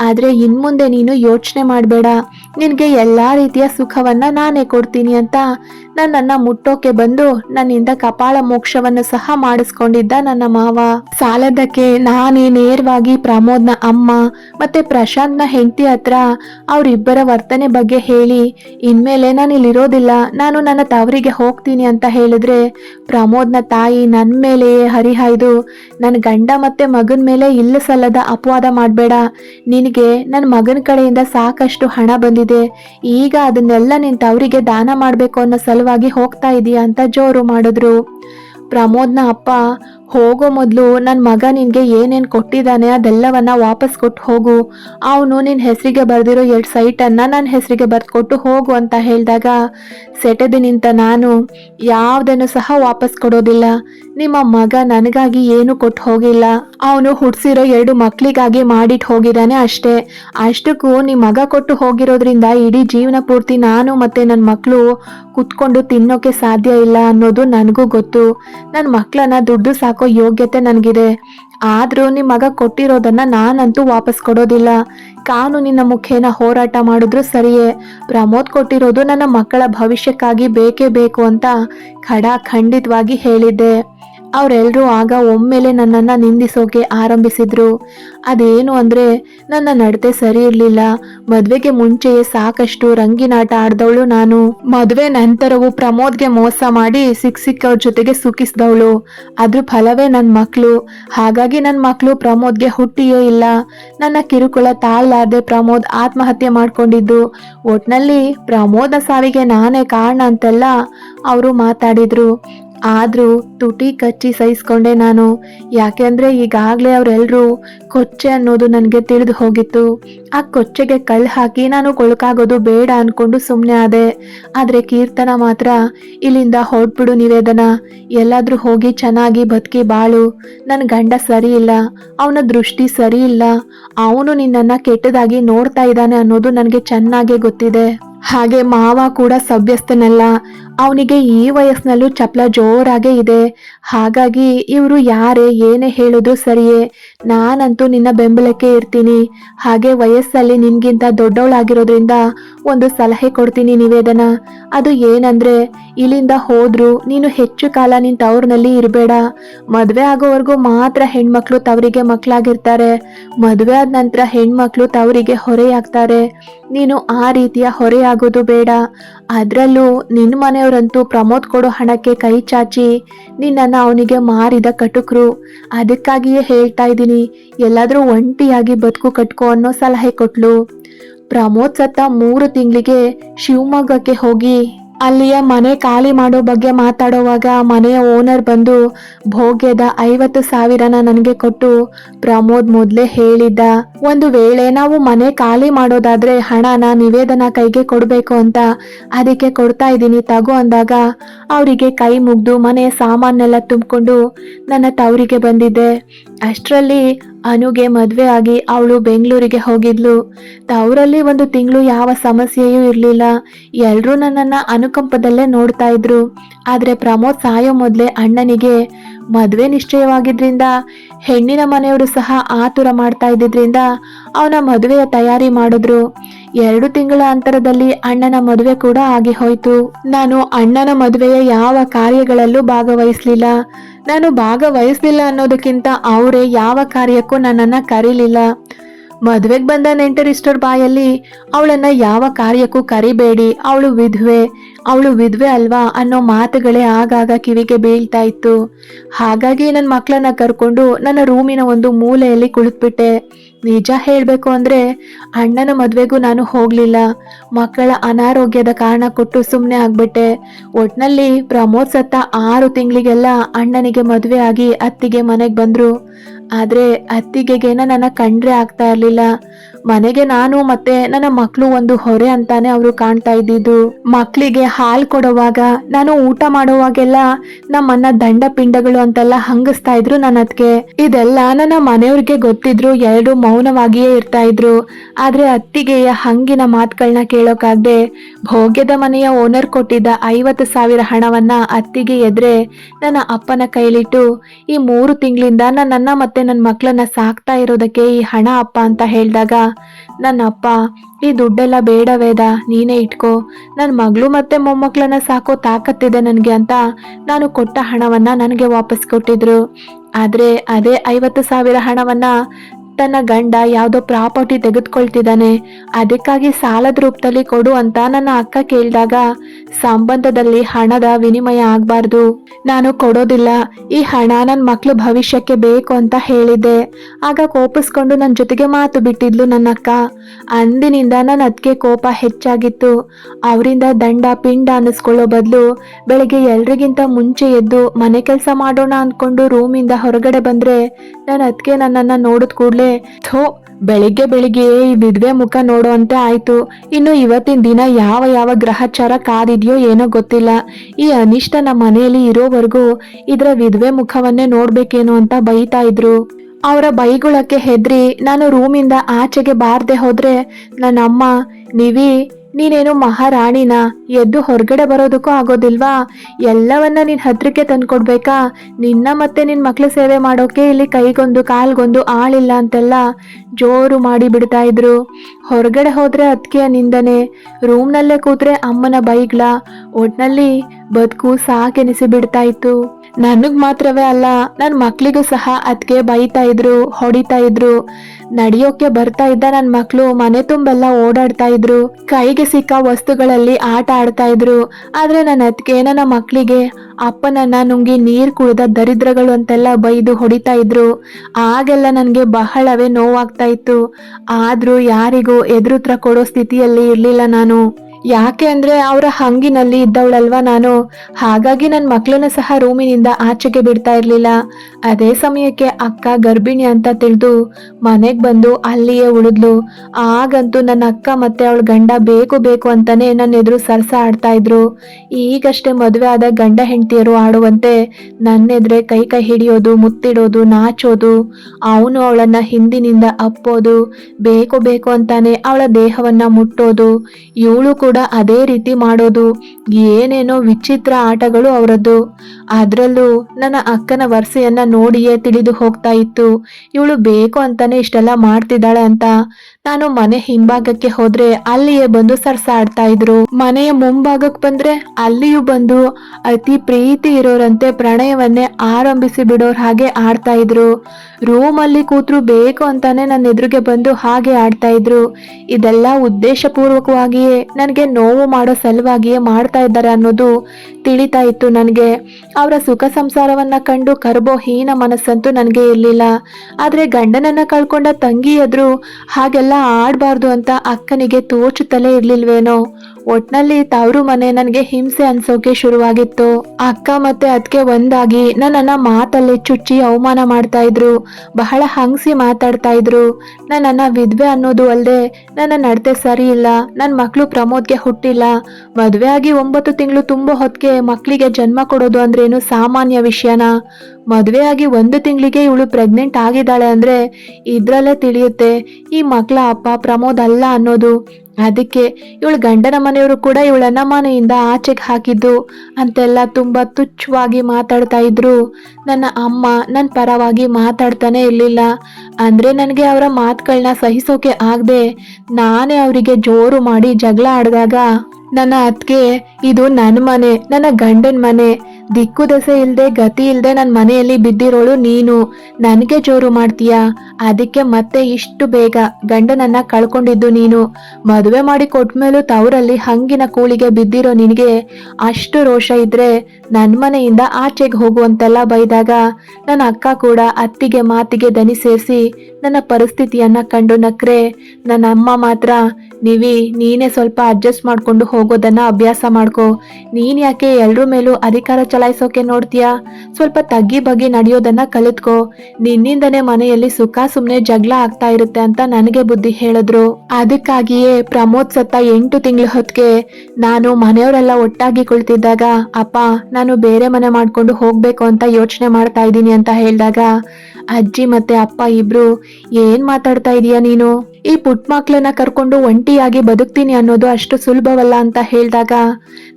ಆದರೆ ಇನ್ಮುಂದೆ ನೀನು ಯೋಚನೆ ಮಾಡಬೇಡ. ನಿನಗೆ ಎಲ್ಲ ರೀತಿಯ ಸುಖವನ್ನು ನಾನೇ ಕೊಡ್ತೀನಿ ಅಂತ ನನ್ನನ್ನು ಮುಟ್ಟೋಕೆ ಬಂದು ನನ್ನಿಂದ ಕಪಾಳ ಮೋಕ್ಷವನ್ನು ಸಹ ಮಾಡಿಸ್ಕೊಂಡಿದ್ದ ನನ್ನ ಮಾವ. ಸಾಲದಕ್ಕೆ ನಾನೇ ನೇರವಾಗಿ ಪ್ರಮೋದ್ನ ಅಮ್ಮ ಮತ್ತೆ ಪ್ರಶಾಂತ್ನ ಹೆಂಡತಿ ಹತ್ರ ಅವರಿಬ್ಬರ ವರ್ತನೆ ಬಗ್ಗೆ ಹೇಳಿ, ಇನ್ಮೇಲೆ ನಾನು ಇಲ್ಲಿರೋದಿಲ್ಲ ನಾನು ನನ್ನ ತವರಿಗೆ ಹೋಗ್ತೀನಿ ಅಂತ ಹೇಳಿದ್ರೆ ಪ್ರಮೋದ್ನ ತಾಯಿ ನನ್ನ ಮೇಲೆಯೇ ಹರಿಹಾಯ್ದು ನನ್ನ ಗಂಡ ಮತ್ತೆ ಮಗನ ಮೇಲೆ ಇಲ್ಲ ಸಲ್ಲದ ಅಪವಾದ ಮಾಡಬೇಡ, ನಿನಗೆ ನನ್ನ ಮಗನ ಕಡೆಯಿಂದ ಸಾಕಷ್ಟು ಹಣ ಬಂದಿದೆ, ಈಗ ಅದನ್ನೆಲ್ಲ ನಿನ್ ತವರಿಗೆ ದಾನ ಮಾಡಬೇಕು ಅನ್ನೋ ಸಲುವಾಗಿ ಹೋಗ್ತಾ ಇದೀಯ ಅಂತ ಜೋರು ಮಾಡಿದ್ರು. ಪ್ರಮೋದ್ನ ಅಪ್ಪ ಹೋಗೋ ಮೊದಲು ನನ್ನ ಮಗ ನಿನಗೆ ಏನೇನು ಕೊಟ್ಟಿದ್ದಾನೆ ಅದೆಲ್ಲವನ್ನ ವಾಪಸ್ ಕೊಟ್ಟು ಹೋಗು. ಅವನು ನಿನ್ನ ಹೆಸರಿಗೆ ಬರೆದಿರೋ ಎರಡು ಸೈಟನ್ನು ನನ್ನ ಹೆಸರಿಗೆ ಬರೆದುಕೊಟ್ಟು ಹೋಗು ಅಂತ ಹೇಳಿದಾಗ, ಸೆಟೆದು ನಿಂತ ನಾನು ಯಾವುದನ್ನು ಸಹ ವಾಪಸ್ ಕೊಡೋದಿಲ್ಲ. ನಿಮ್ಮ ಮಗ ನನಗಾಗಿ ಏನು ಕೊಟ್ಟು ಹೋಗಿಲ್ಲ. ಅವನು ಹುಟ್ಟಿಸಿರೋ ಎರಡು ಮಕ್ಕಳಿಗಾಗಿ ಮಾಡಿಟ್ಟು ಹೋಗಿದ್ದಾನೆ ಅಷ್ಟೇ. ಅಷ್ಟಕ್ಕೂ ನಿಮ್ಮ ಮಗ ಕೊಟ್ಟು ಹೋಗಿರೋದ್ರಿಂದ ಇಡೀ ಜೀವನ ಪೂರ್ತಿ ನಾನು ಮತ್ತೆ ನನ್ನ ಮಕ್ಕಳು ಕುತ್ಕೊಂಡು ತಿನ್ನೋಕೆ ಸಾಧ್ಯ ಇಲ್ಲ ಅನ್ನೋದು ನನಗೂ ಗೊತ್ತು. ನನ್ನ ಮಕ್ಕಳನ್ನ ದುಡ್ಡು ಸಾಕೋ ಯೋಗ್ಯತೆ ನನಗಿದೆ. ಆದರೂ ನಿಮ್ಮ ಮಗ ಕೊಟ್ಟಿರೋದನ್ನ ನಾನಂತೂ ವಾಪಸ್ ಕೊಡೋದಿಲ್ಲ. ಕಾನೂನಿನ ಮುಖೇನ ಹೋರಾಟ ಮಾಡಿದ್ರು ಸರಿಯೇ. ಪ್ರಮೋದ್ ಕೊಟ್ಟಿರೋದು ನನ್ನ ಮಕ್ಕಳ ಭವಿಷ್ಯಕ್ಕಾಗಿ ಬೇಕೇ ಬೇಕು ಅಂತ ಖಡಾ ಖಂಡಿತವಾಗಿ ಹೇಳಿದ್ದೆ. ಅವರೆಲ್ಲರೂ ಆಗ ಒಮ್ಮೆಲೆ ನನ್ನನ್ನು ನಿಂದಿಸೋಕೆ ಆರಂಭಿಸಿದ್ರು. ಅದೇನು ಅಂದರೆ ನನ್ನ ನಡತೆ ಸರಿ ಇರಲಿಲ್ಲ. ಮದುವೆಗೆ ಮುಂಚೆಯೇ ಸಾಕಷ್ಟು ರಂಗಿನಾಟ ಆಡ್ದವಳು ನಾನು. ಮದುವೆ ನಂತರವೂ ಪ್ರಮೋದ್ಗೆ ಮೋಸ ಮಾಡಿ ಸಿಕ್ ಸಿಕ್ಕವ್ರ ಜೊತೆಗೆ ಸುಖಿಸಿದವಳು. ಅದ್ರ ಫಲವೇ ನನ್ನ ಮಕ್ಕಳು ಹಾಗಾಗಿ ನನ್ನ ಮಕ್ಕಳು ಪ್ರಮೋದ್ಗೆ ಹುಟ್ಟಿಯೇ ಇಲ್ಲ. ನನ್ನ ಕಿರುಕುಳ ತಾಳ್ಲಾರದೆ ಪ್ರಮೋದ್ ಆತ್ಮಹತ್ಯೆ ಮಾಡ್ಕೊಂಡಿದ್ದು. ಒಟ್ನಲ್ಲಿ ಪ್ರಮೋದ ಸಾವಿಗೆ ನಾನೇ ಕಾರಣ ಅಂತೆಲ್ಲ ಅವರು ಮಾತಾಡಿದ್ರು. ಆದರೂ ತುಟಿ ಕಚ್ಚಿ ಸಹಿಸ್ಕೊಂಡೆ ನಾನು. ಯಾಕೆಂದರೆ ಈಗಾಗಲೇ ಅವರೆಲ್ಲರೂ ಕೊಚ್ಚೆ ಅನ್ನೋದು ನನಗೆ ತಿಳಿದು ಹೋಗಿತ್ತು. ಆ ಕೊಚ್ಚೆಗೆ ಕಳ್ಳು ಹಾಕಿ ನಾನು ಕೊಳಕಾಗೋದು ಬೇಡ ಅನ್ಕೊಂಡು ಸುಮ್ಮನೆ ಆದೆ. ಆದರೆ ಕೀರ್ತನ ಮಾತ್ರ ಇಲ್ಲಿಂದ ಹೊರಟ್ಬಿಡು ನಿವೇದನ. ಎಲ್ಲಾದರೂ ಹೋಗಿ ಚೆನ್ನಾಗಿ ಬದುಕಿ ಬಾಳು. ನನ್ನ ಗಂಡ ಸರಿ ಇಲ್ಲ. ಅವನ ದೃಷ್ಟಿ ಸರಿ ಇಲ್ಲ. ಅವನು ನಿನ್ನನ್ನು ಕೆಟ್ಟದಾಗಿ ನೋಡ್ತಾ ಇದ್ದಾನೆ ಅನ್ನೋದು ನನಗೆ ಚೆನ್ನಾಗೇ ಗೊತ್ತಿದೆ. ಹಾಗೆ ಮಾವ ಕೂಡ ಸಭ್ಯಸ್ಥನಲ್ಲ ಅವನಿಗೆ ಈ ವಯಸ್ಸಿನಲ್ಲೂ ಚಪ್ಪಲ ಜೋರಾಗೇ ಇದೆ. ಹಾಗಾಗಿ ಇವರು ಯಾರೇ, ಏನೇ ಹೇಳೋದು ಸರಿಯೇ. ನಾನಂತೂ ನಿನ್ನ ಬೆಂಬಲಕ್ಕೆ ಇರ್ತೀನಿ. ಹಾಗೆ ವಯಸ್ಸಲ್ಲಿ ನಿನ್ಗಿಂತ ದೊಡ್ಡವಳಾಗಿರೋದ್ರಿಂದ ಒಂದು ಸಲಹೆ ಕೊಡ್ತೀನಿ ನಿವೇದನ. ಅದು ಏನಂದ್ರೆ, ಇಲ್ಲಿಂದ ಹೋದ್ರು ನೀನು ಹೆಚ್ಚು ಕಾಲ ನಿನ್ ತವ್ರನಲ್ಲಿ ಇರಬೇಡ. ಮದುವೆ ಆಗೋವರೆಗೂ ಮಾತ್ರ ಹೆಣ್ಮಕ್ಳು ತವರಿಗೆ ಮಕ್ಕಳಾಗಿರ್ತಾರೆ ಮದುವೆ ಆದ ನಂತರ ಹೆಣ್ಮಕ್ಳು ತವರಿಗೆ ಹೊರೆಯಾಗ್ತಾರೆ. ನೀನು ಆ ರೀತಿಯ ಹೊರೆಯಾಗೋದು ಬೇಡ. ಅದರಲ್ಲೂ ನಿನ್ನ ಮನೆಯವರಂತೂ ಪ್ರಮೋದ್ ಕೊಡೋ ಹಣಕ್ಕೆ ಕೈ ಚಾಚಿ, ನಿನ್ನನ್ನು ಅವನಿಗೆ ಮಾರಿದ ಕಟುಕರು. ಅದಕ್ಕಾಗಿಯೇ ಹೇಳ್ತಾ ಇದ್ದೀನಿ, ಎಲ್ಲಾದರೂ ಒಂಟಿಯಾಗಿ ಬದುಕು ಕಟ್ಕೋ ಅನ್ನೋ ಸಲಹೆ ಕೊಟ್ಲು. ಪ್ರಮೋದ್ ಸತ್ತ ಮೂರು ತಿಂಗಳಿಗೆ ಶಿವಮೊಗ್ಗಕ್ಕೆ ಹೋಗಿ. ಅಲ್ಲಿಯ ಮನೆ ಖಾಲಿ ಮಾಡೋ ಬಗ್ಗೆ ಮಾತಾಡೋವಾಗ ಮನೆಯ ಓನರ್ ಬಂದು, ಭೋಗ್ಯದ ಐವತ್ತು ಸಾವಿರನ ನನಗೆ ಕೊಟ್ಟು ಪ್ರಮೋದ್ ಮೊದಲೇ ಹೇಳಿದ್ದ. ಒಂದು ವೇಳೆ ನಾವು ಮನೆ ಖಾಲಿ ಮಾಡೋದಾದ್ರೆ ಹಣನ ನಿವೇದನ ಕೈಗೆ ಕೊಡಬೇಕು ಅಂತ ಅದಕ್ಕೆ ಕೊಡ್ತಾ ಇದ್ದೀನಿ ತಗೋ ಅಂದಾಗ, ಅವರಿಗೆ ಕೈ ಮುಗ್ದು ಮನೆಯ ಸಾಮಾನೆಲ್ಲ ತುಂಬಿಕೊಂಡು ನನ್ನ ತವರಿಗೆ ಬಂದಿದ್ದೆ. ಅಷ್ಟರಲ್ಲಿ ಅನುಗೆ ಮದುವೆ ಆಗಿ ಅವಳು ಬೆಂಗಳೂರಿಗೆ ಹೋಗಿದ್ಲು. ತವರಲ್ಲಿ ಒಂದು ತಿಂಗಳು ಯಾವ ಸಮಸ್ಯೆಯೂ ಇರಲಿಲ್ಲ. ಎಲ್ಲರೂ ನನ್ನನ್ನು ಅನುಕಂಪದಲ್ಲೇ ನೋಡ್ತಾ ಇದ್ರು. ಆದರೆ ಪ್ರಮೋದ್ ಸಾಯೋ ಮೊದಲೇ ಅಣ್ಣನಿಗೆ ಮದುವೆ ನಿಶ್ಚಯವಾಗಿದ್ದರಿಂದ ಹೆಣ್ಣಿನ ಮನೆಯವರು ಸಹ ಆತುರ ಮಾಡ್ತಾ ಇದ್ದಿದ್ರಿಂದ ಅವನ ಮದುವೆಯ ತಯಾರಿ ಮಾಡಿದ್ರು. ಎರಡು ತಿಂಗಳ ಅಂತರದಲ್ಲಿ ಅಣ್ಣನ ಮದುವೆ ಕೂಡ ಆಗಿ ಹೋಯ್ತು. ನಾನು ಅಣ್ಣನ ಮದುವೆಯ ಯಾವ ಕಾರ್ಯಗಳಲ್ಲೂ ಭಾಗವಹಿಸಲಿಲ್ಲ. ನಾನು ಭಾಗವಹಿಸಲಿಲ್ಲ ಅನ್ನೋದಕ್ಕಿಂತ ಅವರೇ ಯಾವ ಕಾರ್ಯಕ್ಕೂ ನನ್ನನ್ನು ಕರೀಲಿಲ್ಲ. ಮದ್ವೆಗ್ ಬಂದ ನೆಂಟರಿಷ್ಟರ ಬಾಯಲ್ಲಿ ಅವಳನ್ನ ಯಾವ ಕಾರ್ಯಕ್ಕೂ ಕರಿಬೇಡಿ, ಅವಳು ವಿಧವೆ ಅವಳು ವಿಧವೆ ಅಲ್ವಾ ಅನ್ನೋ ಮಾತುಗಳೇ ಆಗಾಗ ಕಿವಿಗೆ ಬೀಳ್ತಾ ಇತ್ತು. ಹಾಗಾಗಿ ನನ್ನ ಮಕ್ಕಳನ್ನ ಕರ್ಕೊಂಡು ನನ್ನ ರೂಮಿನ ಒಂದು ಮೂಲೆಯಲ್ಲಿ ಕುಳಿತುಬಿಟ್ಟೆ. ನಿಜ ಹೇಳಬೇಕು ಅಂದ್ರೆ ಅಣ್ಣನ ಮದುವೆಗೂ ನಾನು ಹೋಗಲಿಲ್ಲ. ಮಕ್ಕಳ ಅನಾರೋಗ್ಯದ ಕಾರಣ ಕೊಟ್ಟು ಸುಮ್ಮನೆ ಆಗ್ಬಿಟ್ಟೆ. ಒಟ್ನಲ್ಲಿ ಪ್ರಮೋದ್ ಸತ್ತ ಆರು ತಿಂಗಳಿಗೆಲ್ಲ ಅಣ್ಣನಿಗೆ ಮದುವೆ ಆಗಿ ಅತ್ತಿಗೆ ಮನೆಗೆ ಬಂದ್ರು. ಆದ್ರೆ ಅತ್ತಿಗೆಗೇನ ನನ್ನ ಕಂಡ್ರೆ ಆಗ್ತಾ ಇರ್ಲಿಲ್ಲ. ಮನೆಗೆ ನಾನು ಮತ್ತೆ ನನ್ನ ಮಕ್ಕಳು ಒಂದು ಹೊರೆ ಅಂತಾನೆ ಅವರು ಕಾಣ್ತಾ ಇದ್ದಿದ್ದು. ಮಕ್ಕಳಿಗೆ ಹಾಲು ಕೊಡುವಾಗ, ನಾನು ಊಟ ಮಾಡುವಾಗೆಲ್ಲ ನಮ್ಮನ್ನ ದಂಡ ಪಿಂಡಗಳು ಅಂತೆಲ್ಲ ಹಂಗಿಸ್ತಾ ಇದ್ರು ನನ್ನ ಅದಕ್ಕೆ ಇದೆಲ್ಲ ನನ್ನ ಮನೆಯವ್ರಿಗೆ ಗೊತ್ತಿದ್ರು, ಎರಡು ಮೌನವಾಗಿಯೇ ಇರ್ತಾ ಇದ್ರು. ಆದ್ರೆ ಅತ್ತಿಗೆಯ ಹಂಗಿನ ಮಾತುಗಳನ್ನ ಕೇಳೋಕಾಗ್ದೆ ಭೋಗ್ಯದ ಮನೆಯ ಓನರ್ ಕೊಟ್ಟಿದ್ದ ಐವತ್ತು ಸಾವಿರ ಹಣವನ್ನ ಅತ್ತಿಗೆ ಎದ್ರೆ ನನ್ನ ಅಪ್ಪನ ಕೈಲಿಟ್ಟು, ಈ ಮೂರು ತಿಂಗಳಿಂದ ನನ್ನನ್ನ ಮತ್ತೆ ನನ್ನ ಮಕ್ಕಳನ್ನ ಸಾಕ್ತಾ ಇರೋದಕ್ಕೆ ಈ ಹಣ ಅಪ್ಪ ಅಂತ ಹೇಳಿದಾಗ ನನ್ನ ಅಪ್ಪ ಈ ದುಡ್ಡೆಲ್ಲ ಬೇಡ ವೇದ ನೀನೇ ಇಟ್ಕೋ. ನನ್ನ ಮಗಳು ಮತ್ತೆ ಮೊಮ್ಮಕ್ಕಳನ್ನ ಸಾಕೋ ತಾಕತ್ತಿದೆ ನನಗೆ ಅಂತ ನಾನು ಕೊಟ್ಟ ಹಣವನ್ನ ನನಗೆ ವಾಪಸ್ ಕೊಟ್ಟಿದ್ರು. ಆದ್ರೆ ಅದೇ ಐವತ್ತು ಸಾವಿರ ಹಣವನ್ನ ತನ್ನ ಗಂಡ ಯಾವುದೋ ಪ್ರಾಪರ್ಟಿ ತೆಗೆದುಕೊಳ್ತಿದ್ದಾನೆ. ಅದಕ್ಕಾಗಿ ಸಾಲದ ರೂಪದಲ್ಲಿ ಕೊಡು ಅಂತ ನನ್ನ ಅಕ್ಕ ಕೇಳಿದಾಗ ಸಂಬಂಧದಲ್ಲಿ ಹಣದ ವಿನಿಮಯ ಆಗಬಾರ್ದು. ನಾನು ಕೊಡೋದಿಲ್ಲ. ಈ ಹಣ ನನ್ನ ಮಕ್ಕಳು ಭವಿಷ್ಯಕ್ಕೆ ಬೇಕು ಅಂತ ಹೇಳಿದ್ದೆ. ಆಗ ಕೋಪಿಸ್ಕೊಂಡು ನನ್ನ ಜೊತೆಗೆ ಮಾತು ಬಿಟ್ಟಿದ್ಲು ನನ್ನ ಅಕ್ಕ. ಅಂದಿನಿಂದ ನನ್ನ ಅದಕ್ಕೆ ಕೋಪ ಹೆಚ್ಚಾಗಿತ್ತು. ಅವರಿಂದ ದಂಡ ಪಿಂಡ ಅನ್ನಿಸ್ಕೊಳ್ಳೋ ಬದಲು ಬೆಳಗ್ಗೆ ಎಲ್ರಿಗಿಂತ ಮುಂಚೆ ಎದ್ದು ಮನೆ ಕೆಲಸ ಮಾಡೋಣ ಅಂದ್ಕೊಂಡು ರೂಮಿಂದ ಹೊರಗಡೆ ಬಂದ್ರೆ ನನ್ನ ಅದಕ್ಕೆ ನನ್ನನ್ನು ನೋಡಿದ ಕೂಡಲೇ ಥೋ, ಬೆಳಿಗ್ಗೆ ಬೆಳಿಗ್ಗೆ ಈ ವಿಧವೆ ಮುಖ ನೋಡುವಂತೆ ಆಯ್ತು. ಇನ್ನು ಇವತ್ತಿನ ದಿನ ಯಾವ ಯಾವ ಗ್ರಹಚಾರ ಕಾದಿದೆಯೋ ಏನೋ ಗೊತ್ತಿಲ್ಲ. ಈ ಅನಿಷ್ಟ ನಮ್ಮ ಮನೆಯಲ್ಲಿ ಇರೋವರೆಗೂ ಇದರ ವಿಧವೆ ಮುಖವನ್ನೇ ನೋಡ್ಬೇಕೇನೋ ಅಂತ ಬೈತಾ ಇದ್ರು. ಅವರ ಬೈಗುಳಕ್ಕೆ ಹೆದ್ರಿ ನಾನು ರೂಮಿಂದ ಆಚೆಗೆ ಬಾರದೆ ಹೋದ್ರೆ, ನನ್ನಮ್ಮ, ನೀವಿ ನೀನೇನು ಮಹಾರಾಣಿನ? ಎದ್ದು ಹೊರಗಡೆ ಬರೋದಕ್ಕೂ ಆಗೋದಿಲ್ವಾ? ಎಲ್ಲವನ್ನ ನಿನ್ ಹತ್ರಕ್ಕೆ ತಂದ್ಕೊಡ್ಬೇಕಾ? ನಿನ್ನ ಮತ್ತೆ ನಿನ್ ಮಕ್ಳ ಸೇವೆ ಮಾಡೋಕೆ ಇಲ್ಲಿ ಕೈಗೊಂದು, ಕಾಲ್ಗೊಂದು ಆಳಿಲ್ಲ ಅಂತೆಲ್ಲ ಜೋರು ಮಾಡಿ ಬಿಡ್ತಾ ಇದ್ರು. ಹೊರಗಡೆ ಹೋದ್ರೆ ಅದಕ್ಕೆ ನಿಂದನೆ, ರೂಮ್ನಲ್ಲೇ ಕೂತ್ರೆ ಅಮ್ಮನ ಬೈಗ್ಲ. ಒಟ್ನಲ್ಲಿ ಬದುಕು ಸಾಕೆನಿಸಿ ಬಿಡ್ತಾ ಇತ್ತು. ನನಗ್ ಮಾತ್ರವೇ ಅಲ್ಲ ನನ್ನ ಮಕ್ಳಿಗೂ ಸಹ ಅದಕ್ಕೆ ಬೈತಾ ಇದ್ರು, ಹೊಡಿತಾ ಇದ್ರು. ನಡೆಯೋಕೆ ಬರ್ತಾ ಇದ್ದ ನನ್ನ ಮಕ್ಳು ಮನೆ ತುಂಬೆಲ್ಲ ಓಡಾಡ್ತಾ ಇದ್ರು. ಕೈಗೆ ಸಿಕ್ಕ ವಸ್ತುಗಳಲ್ಲಿ ಆಟ ಆಡ್ತಾ ಇದ್ರು. ಆದ್ರೆ ನನ್ನ ಅದಕ್ಕೆ ನನ್ನ ಮಕ್ಳಿಗೆ? ಅಪ್ಪನನ್ನ ನುಂಗಿ ನೀರ್ ಕುಡಿದ ದರಿದ್ರಗಳು ಅಂತೆಲ್ಲ ಬೈದು ಹೊಡಿತಾ ಇದ್ರು. ಆಗೆಲ್ಲ ನನಗೆ ಬಹಳವೇ ನೋವಾಗ್ತಾ ಇತ್ತು. ಆದ್ರೂ ಯಾರಿಗೂ ಎದುರುತ್ರ ಕೊಡೋ ಸ್ಥಿತಿಯಲ್ಲಿ ಇರ್ಲಿಲ್ಲ ನಾನು. ಯಾಕೆ ಅಂದ್ರೆ ಅವರ ಹಂಗಿನಲ್ಲಿ ಇದ್ದವಳಲ್ವಾ ನಾನು? ಹಾಗಾಗಿ ನನ್ನ ಮಕ್ಕಳನ್ನ ಸಹ ರೂಮಿನಿಂದ ಆಚೆಗೆ ಬಿಡ್ತಾ ಇರ್ಲಿಲ್ಲ. ಅದೇ ಸಮಯಕ್ಕೆ ಅಕ್ಕ ಗರ್ಭಿಣಿ ಅಂತ ತಿಳಿದು ಮನೆಗೆ ಬಂದು ಅಲ್ಲಿಯೇ ಉಳಿದ್ಲು. ಆಗಂತೂ ನನ್ನ ಅಕ್ಕ ಮತ್ತೆ ಅವಳ ಗಂಡ ಬೇಕು ಬೇಕು ಅಂತಾನೆ ನನ್ನ ಎದುರು ಸರ್ಸ ಆಡ್ತಾ ಇದ್ರು. ಈಗಷ್ಟೇ ಮದುವೆ ಆದ ಗಂಡ ಹೆಂಡತಿಯರು ಆಡುವಂತೆ ನನ್ನೆದ್ರೆ ಕೈ ಕೈ ಹಿಡಿಯೋದು, ಮುತ್ತಿಡೋದು, ನಾಚೋದು, ಅವನು ಅವಳನ್ನ ಹಿಂದಿನಿಂದ ಅಪ್ಪೋದು, ಬೇಕು ಬೇಕು ಅಂತಾನೆ ಅವಳ ದೇಹವನ್ನ ಮುಟ್ಟೋದು, ಇವಳು ಕೂಡ ಅದೇ ರೀತಿ ಮಾಡೋದು. ಏನೇನೋ ವಿಚಿತ್ರ ಆಟಗಳು ಅವರದ್ದು. ಅದ್ರಲ್ಲೂ ನನ್ನ ಅಕ್ಕನ ವರ್ಸೆಯನ್ನ ನೋಡಿಯೇ ತಿಳಿದು ಹೋಗ್ತಾ ಇತ್ತು. ಇವಳು ಬೇಕು ಅಂತಾನೆ ಇಷ್ಟೆಲ್ಲ ಮಾಡ್ತಿದ್ದಾಳೆ ಅಂತ. ನಾನು ಮನೆ ಹಿಂಭಾಗಕ್ಕೆ ಹೋದ್ರೆ ಅಲ್ಲಿಯೇ ಬಂದು ಸರ್ಸಾಡ್ತಾ ಇದ್ರು. ಮನೆಯ ಮುಂಭಾಗಕ್ಕೆ ಬಂದ್ರೆ ಅಲ್ಲಿಯೂ ಬಂದು ಅತಿ ಪ್ರೀತಿ ಇರೋರಂತೆ ಪ್ರಣಯವನ್ನೇ ಆರಂಭಿಸಿ ಬಿಡೋರ್ ಹಾಗೆ ಆಡ್ತಾ ಇದ್ರು. ರೂಮ್ ಅಲ್ಲಿ ಕೂತ್ರು ಬೇಕು ಅಂತಾನೆ ನನ್ನ ಎದುರಿಗೆ ಬಂದು ಹಾಗೆ ಆಡ್ತಾ ಇದ್ರು. ಇದೆಲ್ಲ ಉದ್ದೇಶಪೂರ್ವಕವಾಗಿಯೇ ನನಗೆ ನೋವು ಮಾಡೋ ಸಲುವಾಗಿಯೇ ಮಾಡ್ತಾ ಇದ್ದಾರೆ ಅನ್ನೋದು ತಿಳಿತಾ ಇತ್ತು ನನಗೆ. ಅವರ ಸುಖ ಸಂಸಾರವನ್ನ ಕಂಡು ಕರ್ಬೋ ಹೀನ ಮನಸ್ಸಂತೂ ನನಗೆ ಇರಲಿಲ್ಲ. ಆದರೆ ಗಂಡನನ್ನ ಕಳ್ಕೊಂಡ ತಂಗಿ ಎದುರು ಹಾಗೆಲ್ಲ ಆಡಬಾರ್ದು ಅಂತ ಅಕ್ಕನಿಗೆ ತೋಚುತ್ತಲೇ ಇರ್ಲಿಲ್ವೇನೋ. ಒಟ್ನಲ್ಲಿ ತವರು ಮನೆ ನನಗೆ ಹಿಂಸೆ ಅನ್ಸೋಕೆ ಶುರುವಾಗಿತ್ತು. ಅಕ್ಕ ಮತ್ತೆ ಅದಕ್ಕೆ ಒಂದಾಗಿ ನನ್ನನ್ನ ಮಾತಲ್ಲಿ ಚುಚ್ಚಿ ಅವಮಾನ ಮಾಡ್ತಾ ಇದ್ರು. ಬಹಳ ಹಂಗ್ಸಿ ಮಾತಾಡ್ತಾ ಇದ್ರು. ನನ್ನನ್ನ ವಿದ್ವೆ ಅನ್ನೋದು ಅಲ್ಲದೆ ನನ್ನ ನಡತೆ ಸರಿ ಇಲ್ಲ. ನನ್ನ ಮಕ್ಕಳು ಪ್ರಮೋದ್ಗೆ ಹುಟ್ಟಿಲ್ಲ. ಮದುವೆ ಆಗಿ ಒಂಬತ್ತು ತಿಂಗಳು ತುಂಬ ಹೊತ್ತಿಗೆ ಮಕ್ಕಳಿಗೆ ಜನ್ಮ ಕೊಡೋದು ಅಂದ್ರೇನು ಸಾಮಾನ್ಯ ವಿಷಯನ? ಮದುವೆ ಆಗಿ ಒಂದು ತಿಂಗಳಿಗೆ ಇವಳು ಪ್ರೆಗ್ನೆಂಟ್ ಆಗಿದ್ದಾಳೆ ಅಂದ್ರೆ ಇದ್ರಲ್ಲೇ ತಿಳಿಯುತ್ತೆ, ಈ ಮಕ್ಕಳ ಅಪ್ಪ ಪ್ರಮೋದ್ ಅಲ್ಲ ಅನ್ನೋದು. ಅದಕ್ಕೆ ಇವಳು ಗಂಡನ ಮನೆಯವರು ಕೂಡ ಇವಳನ್ನ ಮನೆಯಿಂದ ಆಚೆಗೆ ಹಾಕಿದ್ದು ಅಂತೆಲ್ಲ ತುಂಬಾ ತುಚ್ಛವಾಗಿ ಮಾತಾಡ್ತಾ ಇದ್ರು. ನನ್ನ ಅಮ್ಮ ನನ್ನ ಪರವಾಗಿ ಮಾತಾಡ್ತಾನೆ ಇರಲಿಲ್ಲ. ಅಂದ್ರೆ ನನಗೆ ಅವರ ಮಾತುಗಳನ್ನ ಸಹಿಸೋಕೆ ಆಗದೆ ನಾನೇ ಅವರಿಗೆ ಜೋರು ಮಾಡಿ ಜಗಳ ಆಡಿದಾಗ, ನನ್ನ ಅತ್ತಿಗೆ, ಇದು ನನ್ನ ಮನೆ, ನನ್ನ ಗಂಡನ ಮನೆ ದಿಕ್ಕು ದೆಸೆ ಇಲ್ದೆ, ಗತಿ ಇಲ್ದೆ ನನ್ನ ಮನೆಯಲ್ಲಿ ಬಿದ್ದಿರೋಳು ನೀನು. ನನಗೆ ಜೋರು ಮಾಡ್ತೀಯಾ? ಅದಕ್ಕೆ ಮತ್ತೆ ಇಷ್ಟು ಬೇಗ? ಗಂಡನನ್ನ ಕಳ್ಕೊಂಡಿದ್ದು ನೀನು. ಮದುವೆ ಮಾಡಿ ಕೊಟ್ಮೇಲೂ ತವರಲ್ಲಿ ಹಂಗಿನ ಕೂಳಿಗೆ ಬಿದ್ದಿರೋ ನಿನಗೆ ಅಷ್ಟು ರೋಷ ಇದ್ರೆ ನನ್ನ ಮನೆಯಿಂದ ಆಚೆಗೆ ಹೋಗುವಂತೆಲ್ಲ ಬೈದಾಗ ನನ್ನ ಅಕ್ಕ ಕೂಡ ಅತ್ತಿಗೆ ಮಾತಿಗೆ ದನಿ ಸೇರಿಸಿ ನನ್ನ ಪರಿಸ್ಥಿತಿಯನ್ನ ಕಂಡು ನಕ್ರೆ. ನನ್ನ ಅಮ್ಮ ಮಾತ್ರ, ನೀವಿ, ನೀನೇ ಸ್ವಲ್ಪ ಅಡ್ಜಸ್ಟ್ ಮಾಡ್ಕೊಂಡು ಹೋಗೋದನ್ನ ಅಭ್ಯಾಸ ಮಾಡ್ಕೋ. ನೀನ್ ಯಾಕೆ ಎಲ್ರ ಮೇಲೂ ಅಧಿಕಾರ ಚಲಾಯಿಸೋಕೆ ನೋಡ್ತೀಯಾ? ಸ್ವಲ್ಪ ತಗ್ಗಿ ಬಗ್ಗಿ ನಡೆಯೋದನ್ನ ಕಲಿತ್ಕೋ ನಿನ್ನಿಂದನೇ ಮನೆಯಲ್ಲಿ ಸುಖ ಸುಮ್ಮನೆ ಜಗಳ ಆಗ್ತಾ ಇರುತ್ತೆ ಅಂತ ನನಗೆ ಬುದ್ಧಿ ಹೇಳಿದ್ರು. ಅದಕ್ಕಾಗಿಯೇ ಪ್ರಮೋದ್ ಸತ್ತ ಎಂಟು ತಿಂಗಳ ಹೊತ್ತಿಗೆ ನಾನು ಮನೆಯವರೆಲ್ಲ ಒಟ್ಟಾಗಿ ಕುಳಿತಿದ್ದಾಗ, ಅಪ್ಪ, ನಾನು ಬೇರೆ ಮನೆ ಮಾಡ್ಕೊಂಡು ಹೋಗ್ಬೇಕು ಅಂತ ಯೋಚನೆ ಮಾಡ್ತಾ ಇದ್ದೀನಿ ಅಂತ ಹೇಳಿದಾಗ, ಅಜ್ಜಿ ಮತ್ತೆ ಅಪ್ಪ ಇಬ್ರು, ಏನ್ ಮಾತಾಡ್ತಾ ಇದೀಯ ನೀನು? ಈ ಪುಟ್ ಮಕ್ಳನ್ನ ಕರ್ಕೊಂಡು ಒಂಟಿಯಾಗಿ ಬದುಕ್ತೀನಿ ಅನ್ನೋದು ಅಷ್ಟು ಸುಲಭವಲ್ಲ ಅಂತ ಹೇಳಿದಾಗ,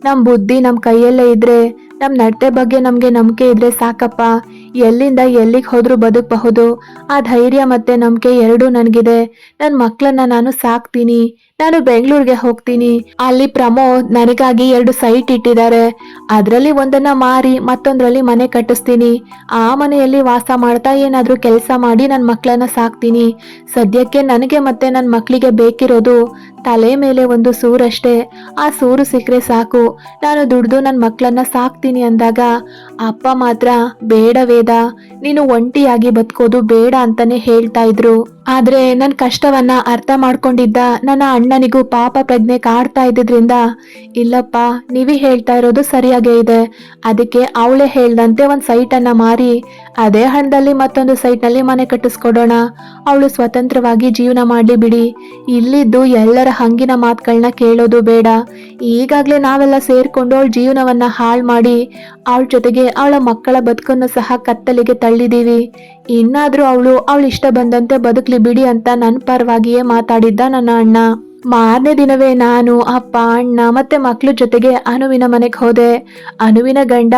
ನಮ್ ಬುದ್ಧಿ ನಮ್ ಕೈಯಲ್ಲೇ ಇದ್ರೆ ನಮ್ ನಡತೆ ಬಗ್ಗೆ ನಮ್ಗೆ ನಂಬಿಕೆ ಇದ್ರೆ ಸಾಕಪ್ಪ. ಎಲ್ಲಿಂದ ಎಲ್ಲಿಗೆ ಹೋದ್ರೂ ಬದುಕಬಹುದು. ಆ ಧೈರ್ಯ ಮತ್ತೆ ನಂಬಿಕೆ ಎರಡೂ ನನಗಿದೆ. ನನ್ನ ಮಕ್ಕಳನ್ನ ನಾನು ಸಾಕ್ತೀನಿ. ನಾನು ಬೆಂಗಳೂರಿಗೆ ಹೋಗ್ತೀನಿ. ಅಲ್ಲಿ ಪ್ರಮೋದ್ ನನಗಾಗಿ ಎರಡು ಸೈಟ್ ಇಟ್ಟಿದ್ದಾರೆ. ಅದರಲ್ಲಿ ಒಂದನ್ನ ಮಾರಿ, ಮತ್ತೊಂದರಲ್ಲಿ ಮನೆ ಕಟ್ಟಿಸ್ತೀನಿ. ಆ ಮನೆಯಲ್ಲಿ ವಾಸ ಮಾಡ್ತಾ ಏನಾದರೂ ಕೆಲಸ ಮಾಡಿ ನನ್ನ ಮಕ್ಕಳನ್ನ ಸಾಕ್ತೀನಿ. ಸದ್ಯಕ್ಕೆ ನನಗೆ ಮತ್ತೆ ನನ್ನ ಮಕ್ಕಳಿಗೆ ಬೇಕಿರೋದು ತಲೆ ಮೇಲೆ ಒಂದು ಸೂರಷ್ಟೇ ಆ ಸೂರು ಸಿಕ್ಕರೆ ಸಾಕು ನಾನು ದುಡ್ದು ನನ್ನ ಮಕ್ಕಳನ್ನ ಸಾಕ್ತೀನಿ ಅಂದಾಗ ಅಪ್ಪ ಮಾತ್ರ, ಬೇಡ ವೇದ, ನೀನು ಒಂಟಿಯಾಗಿ ಬದುಕೋದು ಬೇಡ ಅಂತಾನೆ ಹೇಳ್ತಾ ಇದ್ರು. ಆದ್ರೆ ನನ್ನ ಕಷ್ಟವನ್ನ ಅರ್ಥ ಮಾಡ್ಕೊಂಡಿದ್ದ ನನ್ನ ಅಣ್ಣನಿಗೂ ಪಾಪ ಪ್ರಜ್ಞೆ ಕಾಡ್ತಾ ಇದ್ದಿದ್ರಿಂದ, ಇಲ್ಲಪ್ಪ, ನೀವೇ ಹೇಳ್ತಾ ಇರೋದು ಸರಿಯಾಗೇ ಇದೆ. ಅದಕ್ಕೆ ಅವಳೇ ಹೇಳ್ದಂತೆ ಒಂದು ಸೈಟನ್ನ ಮಾರಿ, ಅದೇ ಹಣದಲ್ಲಿ ಮತ್ತೊಂದು ಸೈಟ್ನಲ್ಲಿ ಮನೆ ಕಟ್ಟಿಸ್ಕೊಡೋಣ. ಅವಳು ಸ್ವತಂತ್ರವಾಗಿ ಜೀವನ ಮಾಡ್ಲಿ ಬಿಡಿ. ಇಲ್ಲಿದ್ದು ಎಲ್ಲರ ಹಂಗಿನ ಮಾತುಗಳನ್ನ ಕೇಳೋದು ಬೇಡ. ಈಗಾಗಲೇ ನಾವೆಲ್ಲ ಸೇರ್ಕೊಂಡು ಅವಳ ಜೀವನವನ್ನ ಹಾಳು ಮಾಡಿ ಅವಳ ಜೊತೆಗೆ ಅವಳ ಮಕ್ಕಳ ಬದುಕನ್ನು ಸಹ ಕತ್ತಲಿಗೆ ತಳ್ಳಿದೀವಿ ಇನ್ನಾದರೂ ಅವಳು ಅವಳ ಇಷ್ಟ ಬಂದಂತೆ ಬದುಕ್ಲಿ ಬಿಡಿ ಅಂತ ನನ್ನ ಪರವಾಗಿಯೇ ಮಾತಾಡಿದ್ದ ನನ್ನ ಅಣ್ಣ. ಮಾರನೇ ದಿನವೇ ನಾನು, ಅಪ್ಪ, ಅಣ್ಣ ಮತ್ತೆ ಮಕ್ಕಳ ಜೊತೆಗೆ ಅನುವಿನ ಮನೆಗೆ ಹೋದೆ. ಅನುವಿನ ಗಂಡ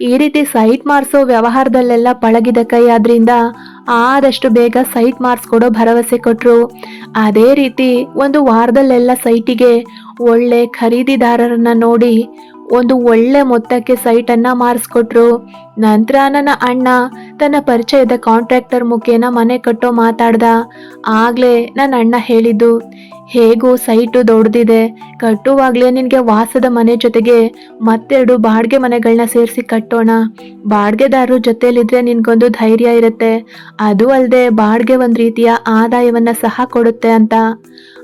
ಈ ರೀತಿ ಸೈಟ್ ಮಾರ್ಸೋ ವ್ಯವಹಾರದಲ್ಲೆಲ್ಲ ಪಳಗಿದ ಕೈ ಆದ್ರಿಂದ ಆದಷ್ಟು ಬೇಗ ಸೈಟ್ ಮಾರ್ಸ್ಕೊಡೋ ಭರವಸೆ ಕೊಟ್ರು. ಅದೇ ರೀತಿ ಒಂದು ವಾರದಲ್ಲೆಲ್ಲ ಸೈಟಿಗೆ ಒಳ್ಳೆ ಖರೀದಿದಾರರನ್ನ ನೋಡಿ ಒಂದು ಒಳ್ಳೆ ಮೊತ್ತಕ್ಕೆ ಸೈಟನ್ನ ಮಾರಿಸ್ಕೊಟ್ರು ನಂತರ ನನ್ನ ಅಣ್ಣ ತನ್ನ ಪರಿಚಯದ ಕಾಂಟ್ರಾಕ್ಟರ್ ಮುಖೇನ ಮನೆ ಕಟ್ಟೋ ಮಾತಾಡ್ದ. ಆಗ್ಲೇ ನನ್ನ ಅಣ್ಣ ಹೇಳಿದ್ದು, ಹೇಗೂ ಸೈಟು ದೊಡ್ಡದಿದೆ ಕಟ್ಟುವಾಗ್ಲೇ ನಿನಗೆ ವಾಸದ ಮನೆ ಜೊತೆಗೆ ಮತ್ತೆರಡು ಬಾಡಿಗೆ ಮನೆಗಳನ್ನ ಸೇರಿಸಿ ಕಟ್ಟೋಣ. ಬಾಡಿಗೆದಾರರು ಜೊತೆಯಲ್ಲಿದ್ರೆ ನಿನ್ಗೊಂದು ಧೈರ್ಯ ಇರುತ್ತೆ. ಅದು ಅಲ್ಲದೆ ಬಾಡಿಗೆ ಒಂದು ರೀತಿಯ ಆದಾಯವನ್ನ ಸಹ ಕೊಡುತ್ತೆ ಅಂತ.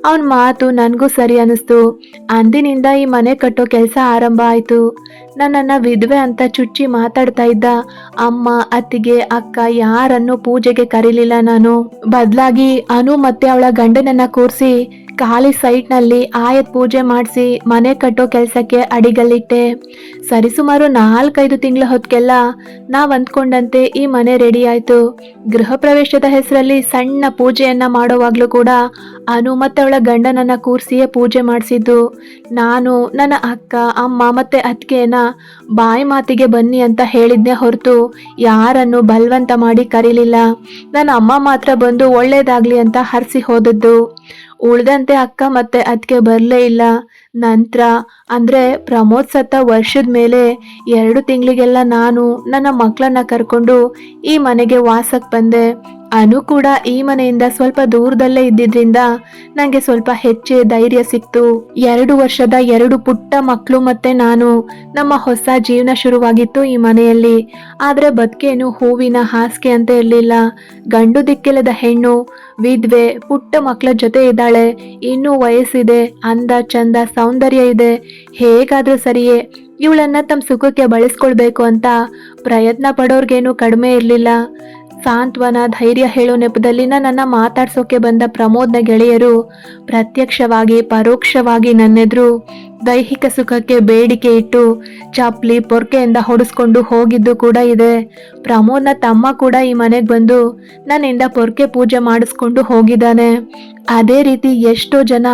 ಅವನ ಮಾತು ನನಗೂ ಸರಿ ಅನಿಸ್ತು. ಅಂದಿನಿಂದ ಈ ಮನೆ ಕಟ್ಟೋ ಕೆಲಸ ಆರಂಭ ಆಯಿತು. ನನ್ನನ್ನು ವಿಧವೆ ಅಂತ ಚುಚ್ಚಿ ಮಾತಾಡ್ತಾ ಇದ್ದ ಅಮ್ಮ, ಅತ್ತಿಗೆ, ಅಕ್ಕ ಯಾರನ್ನು ಪೂಜೆಗೆ ಕರೀಲಿಲ್ಲ ನಾನು. ಬದಲಾಗಿ ಅನು ಮತ್ತೆ ಅವಳ ಗಂಡನನ್ನ ಕೂರಿಸಿ ಖಾಲಿ ಸೈಟ್ನಲ್ಲಿ ಆಯತ್ ಪೂಜೆ ಮಾಡಿಸಿ ಮನೆ ಕಟ್ಟೋ ಕೆಲಸಕ್ಕೆ ಅಡಿಗಲ್ಲಿಟ್ಟೆ. ಸರಿಸುಮಾರು ನಾಲ್ಕೈದು ತಿಂಗಳ ಹೊತ್ತಿಗೆಲ್ಲ ನಾವು ಅಂದ್ಕೊಂಡಂತೆ ಈ ಮನೆ ರೆಡಿ ಆಯಿತು. ಗೃಹ ಪ್ರವೇಶದ ಹೆಸರಲ್ಲಿ ಸಣ್ಣ ಪೂಜೆಯನ್ನ ಮಾಡೋವಾಗಲೂ ಕೂಡ ಅನು ಮತ್ತೆ ಅವಳ ಗಂಡನನ್ನ ಕೂರಿಸಿಯೇ ಪೂಜೆ ಮಾಡಿಸಿದ್ದು. ನಾನು, ನನ್ನ ಅಕ್ಕ, ಅಮ್ಮ ಮತ್ತೆ ಅತ್ತಿಗೆಯನ್ನ ಬಾಯಿ ಮಾತಿಗೆ ಬನ್ನಿ ಅಂತ ಹೇಳಿದ್ನೇ ಹೊರತು ಯಾರನ್ನು ಬಲವಂತ ಮಾಡಿ ಕರೀಲಿಲ್ಲ. ನನ್ನ ಅಮ್ಮ ಮಾತ್ರ ಬಂದು ಒಳ್ಳೇದಾಗ್ಲಿ ಅಂತ ಹರಿಸಿ ಹೋದದ್ದು. ಉಳ್ದಂತೆ ಅಕ್ಕ ಮತ್ತೆ ಅದಕ್ಕೆ ಬರಲೇ ಇಲ್ಲ. ನಂತರ, ಅಂದರೆ ಪ್ರಮೋದ್ ಸತ್ತ ವರ್ಷದ ಮೇಲೆ ಎರಡು ತಿಂಗಳಿಗೆಲ್ಲ ನಾನು ನನ್ನ ಮಕ್ಕಳನ್ನ ಕರ್ಕೊಂಡು ಈ ಮನೆಗೆ ವಾಸಕ್ಕೆ ಬಂದೆ. ಅನು ಕೂಡ ಈ ಮನೆಯಿಂದ ಸ್ವಲ್ಪ ದೂರದಲ್ಲೇ ಇದ್ದಿದ್ರಿಂದ ನನಗೆ ಸ್ವಲ್ಪ ಹೆಚ್ಚೆ ಧೈರ್ಯ ಸಿಕ್ತು. ಎರಡು ವರ್ಷದ ಎರಡು ಪುಟ್ಟ ಮಕ್ಕಳು ಮತ್ತೆ ನಾನು ನಮ್ಮ ಹೊಸ ಜೀವನ ಶುರುವಾಗಿತ್ತು ಈ ಮನೆಯಲ್ಲಿ. ಆದರೆ ಬದುಕೇನು ಹೂವಿನ ಹಾಸಿಗೆ ಅಂತ ಇರಲಿಲ್ಲ. ಗಂಡು ದಿಕ್ಕಿಲ್ಲದ ಹೆಣ್ಣು ವಿಧ್ವೆ ಪುಟ್ಟ ಮಕ್ಕಳ ಜೊತೆ ಇದ್ದಾಳೆ. ಇನ್ನೂ ವಯಸ್ಸಿದೆ, ಅಂದ ಚಂದ ಸೌಂದರ್ಯ ಇದೆ. ಹೇಗಾದ್ರೂ ಸರಿಯೇ, ಇವಳನ್ನ ತಮ್ಮ ಸುಖಕ್ಕೆ ಬಳಸ್ಕೊಳ್ಬೇಕು ಅಂತ ಪ್ರಯತ್ನ ಪಡೋರ್ಗೇನು ಕಡಿಮೆ ಇರಲಿಲ್ಲ. ಸಾಂತ್ವನ ಧೈರ್ಯ ಹೇಳೋ ನೆಪದಲ್ಲಿ ನನ್ನ ಮಾತಾಡ್ಸೋಕೆ ಬಂದ ಪ್ರಮೋದ್ನ ಗೆಳೆಯರು ಪ್ರತ್ಯಕ್ಷವಾಗಿ, ಪರೋಕ್ಷವಾಗಿ ನನ್ನೆದುರು ದೈಹಿಕ ಸುಖಕ್ಕೆ ಬೇಡಿಕೆ ಇಟ್ಟು ಚಪ್ಲಿ ಪೊರ್ಕೆಯಿಂದ ಹೊಡೆಸ್ಕೊಂಡು ಹೋಗಿದ್ದು ಕೂಡ ಇದೆ. ಪ್ರಮೋದ್ನ ತಮ್ಮ ಕೂಡ ಈ ಮನೆಗೆ ಬಂದು ನನ್ನಿಂದ ಪೊರ್ಕೆ ಪೂಜೆ ಮಾಡಿಸ್ಕೊಂಡು ಹೋಗಿದ್ದಾನೆ. ಅದೇ ರೀತಿ ಎಷ್ಟೋ ಜನ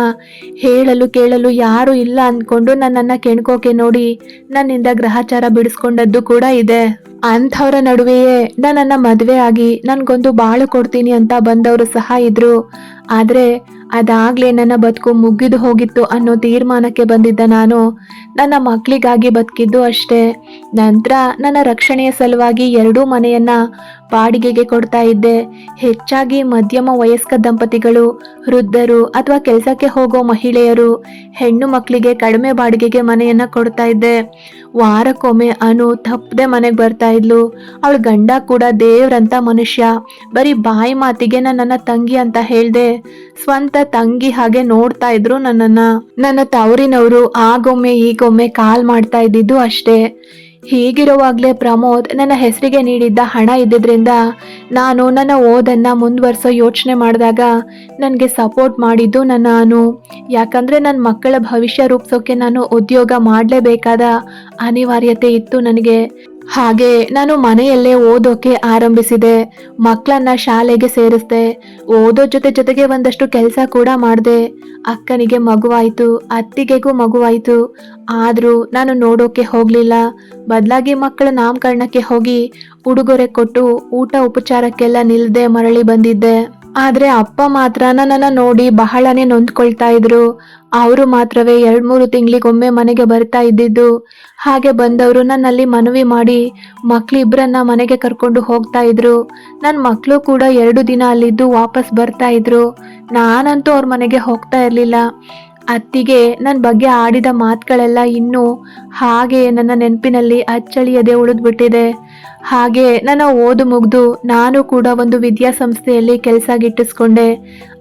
ಹೇಳಲು ಕೇಳಲು ಯಾರು ಇಲ್ಲ ಅಂದ್ಕೊಂಡು ನನ್ನನ್ನು ಕೆಣ್ಕೋಕೆ ನೋಡಿ ನನ್ನಿಂದ ಗ್ರಹಚಾರ ಬಿಡಿಸ್ಕೊಂಡದ್ದು ಕೂಡ ಇದೆ. ಅಂಥವರ ನಡುವೆಯೇ ನನ್ನನ್ನು ಮದುವೆ ಆಗಿ ನನಗೊಂದು ಬಾಳು ಕೊಡ್ತೀನಿ ಅಂತ ಬಂದವರು ಸಹ ಇದ್ರು. ಆದರೆ ಅದಾಗ್ಲೇ ನನ್ನ ಬದುಕು ಮುಗಿದು ಹೋಗಿತ್ತು ಅನ್ನೋ ತೀರ್ಮಾನಕ್ಕೆ ಬಂದಿದ್ದ ನಾನು ನನ್ನ ಮಕ್ಕಳಿಗಾಗಿ ಬದುಕಿದ್ದು ಅಷ್ಟೇ. ನಂತರ ನನ್ನ ರಕ್ಷಣೆಯ ಸಲುವಾಗಿ ಎರಡೂ ಮನೆಯನ್ನ ಬಾಡಿಗೆಗೆ ಕೊಡ್ತಾ ಇದ್ದೆ. ಹೆಚ್ಚಾಗಿ ಮಧ್ಯಮ ವಯಸ್ಕ ದಂಪತಿಗಳು, ವೃದ್ಧರು ಅಥವಾ ಕೆಲಸಕ್ಕೆ ಹೋಗೋ ಮಹಿಳೆಯರು ಹೆಣ್ಣು ಮಕ್ಕಳಿಗೆ ಕಡಿಮೆ ಬಾಡಿಗೆಗೆ ಮನೆಯನ್ನ ಕೊಡ್ತಾ ಇದ್ದೆ. ವಾರಕ್ಕೊಮ್ಮೆ ಅನು ತಪ್ಪದೆ ಮನೆಗೆ ಬರ್ತಾ ಇದ್ಲು. ಅವಳ ಗಂಡ ಕೂಡ ದೇವ್ರಂತ ಮನುಷ್ಯ. ಬರೀ ಬಾಯಿ ಮಾತಿಗೆ ನನ್ನ ತಂಗಿ ಅಂತ ಹೇಳ್ದೆ. ಸ್ವಂತ ತಂಗಿ ಹಾಗೆ ನೋಡ್ತಾ ಇದ್ರು ನನ್ನನ್ನ. ನನ್ನ ತವರಿನವರು, ಆಗೊಮ್ಮೆ ಈಗೊಮ್ಮೆ ಕಾಲ್ ಮಾಡ್ತಾ ಇದ್ದಿದ್ದು ಅಷ್ಟೇ. ಹೀಗಿರುವಾಗಲೇ ಪ್ರಮೋದ್ ನನ್ನ ಹೆಸರಿಗೆ ನೀಡಿದ್ದ ಹಣ ಇದ್ದಿದ್ರಿಂದ ನಾನು ನನ್ನ ಓದನ್ನ ಮುಂದುವರ್ಸೋ ಯೋಚನೆ ಮಾಡಿದಾಗ ನನಗೆ ಸಪೋರ್ಟ್ ಮಾಡಿದ್ದು ನನ್ನ ಅನು. ಯಾಕಂದರೆ ನನ್ನ ಮಕ್ಕಳ ಭವಿಷ್ಯ ರೂಪಿಸೋಕೆ ನಾನು ಉದ್ಯೋಗ ಮಾಡಲೇಬೇಕಾದ ಅನಿವಾರ್ಯತೆ ಇತ್ತು ನನಗೆ. ಹಾಗೆ ನಾನು ಮನೆಯಲ್ಲೇ ಓದೋಕೆ ಆರಂಭಿಸಿದೆ. ಮಕ್ಕಳನ್ನ ಶಾಲೆಗೆ ಸೇರಿಸ್ದೆ. ಓದೋ ಜೊತೆ ಜೊತೆಗೆ ಒಂದಷ್ಟು ಕೆಲಸ ಕೂಡ ಮಾಡಿದೆ. ಅಕ್ಕನಿಗೆ ಮಗುವಾಯಿತು, ಅತ್ತಿಗೆಗೂ ಮಗುವಾಯಿತು. ಆದರೂ ನಾನು ನೋಡೋಕೆ ಹೋಗಲಿಲ್ಲ. ಬದಲಾಗಿ ಮಕ್ಕಳ ನಾಮಕರಣಕ್ಕೆ ಹೋಗಿ ಉಡುಗೊರೆ ಕೊಟ್ಟು ಊಟ ಉಪಚಾರಕ್ಕೆಲ್ಲ ನಿಲ್ಲದೆ ಮರಳಿ ಬಂದಿದ್ದೆ. ಆದ್ರೆ ಅಪ್ಪ ಮಾತ್ರ ನನ್ನನ್ನು ನೋಡಿ ಬಹಳನೇ ನೊಂದ್ಕೊಳ್ತಾ ಇದ್ರು. ಅವರು ಮಾತ್ರವೇ ಎರಡು ಮೂರು ತಿಂಗಳಿಗೊಮ್ಮೆ ಮನೆಗೆ ಬರ್ತಾ ಇದ್ದಿದ್ದು. ಹಾಗೆ ಬಂದವರು ನನ್ನಲ್ಲಿ ಮನವಿ ಮಾಡಿ ಮಕ್ಳಿಬ್ರನ್ನ ಮನೆಗೆ ಕರ್ಕೊಂಡು ಹೋಗ್ತಾ ಇದ್ರು. ನನ್ನ ಮಕ್ಕಳು ಕೂಡ ಎರಡು ದಿನ ಅಲ್ಲಿದ್ದು ವಾಪಸ್ ಬರ್ತಾ ಇದ್ರು. ನಾನಂತೂ ಅವ್ರ ಮನೆಗೆ ಹೋಗ್ತಾ ಇರಲಿಲ್ಲ. ಅತ್ತಿಗೆ ನನ್ನ ಬಗ್ಗೆ ಆಡಿದ ಮಾತುಗಳೆಲ್ಲ ಇನ್ನೂ ಹಾಗೆ ನನ್ನ ನೆನಪಿನಲ್ಲಿ ಅಚ್ಚಳಿಯದೆ ಉಳಿದ್ಬಿಟ್ಟಿದೆ. ಹಾಗೆ ನನ್ನ ಓದು ಮುಗಿದು ನಾನು ಕೂಡ ಒಂದು ವಿದ್ಯಾಸಂಸ್ಥೆಯಲ್ಲಿ ಕೆಲಸ ಗಿಟ್ಟಿಸ್ಕೊಂಡೆ.